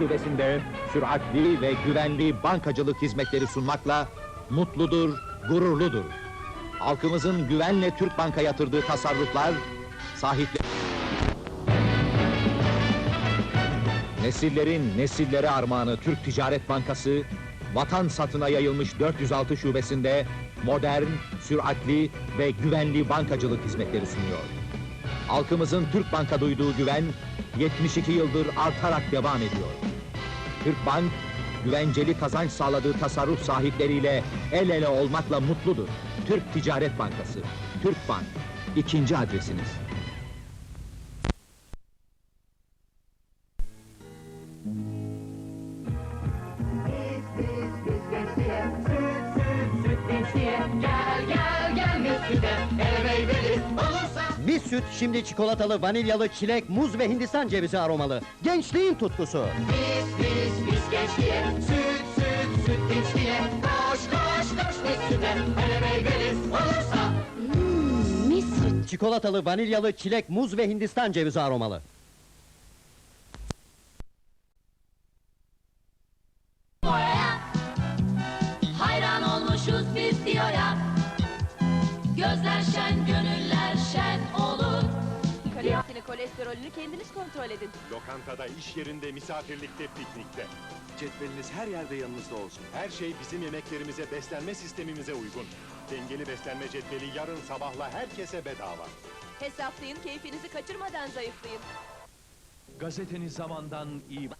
şubesinde süratli ve güvenli bankacılık hizmetleri sunmakla mutludur, gururludur. Halkımızın güvenle Türk Bank'a yatırdığı tasarruflar sahipleri Nesillerin nesillere armağanı Türk Ticaret Bankası, vatan satına yayılmış 406 şubesinde modern, süratli ve güvenli bankacılık hizmetleri sunuyor. Halkımızın Türk Bank'a duyduğu güven 72 yıldır artarak devam ediyor. Türk Bank, güvenceli kazanç sağladığı tasarruf sahipleriyle el ele olmakla mutludur. Türk Ticaret Bankası, Türk Bank, ikinci adresiniz. Gel gel gel Mesut'e El Mis süt şimdi çikolatalı, vanilyalı, çilek, muz ve hindistan cevizi aromalı. Gençliğin tutkusu. Biz biz biz gençliğe Süt süt süt gençliğe Koş koş koş Mesut'e El meyveli olursa Çikolatalı, vanilyalı, çilek, muz ve hindistan cevizi aromalı. Oraya Hayran olmuşuz biz diyoya Gözler kolesterolünü kendiniz kontrol edin. Lokantada, iş yerinde, misafirlikte, piknikte. Cetveliniz her yerde yanınızda olsun. Her şey bizim yemeklerimize, beslenme sistemimize uygun. Dengeli beslenme cetveli yarın sabahla herkese bedava. Hesaplayın, keyfinizi kaçırmadan zayıflayın. Gazeteniz zamandan iyi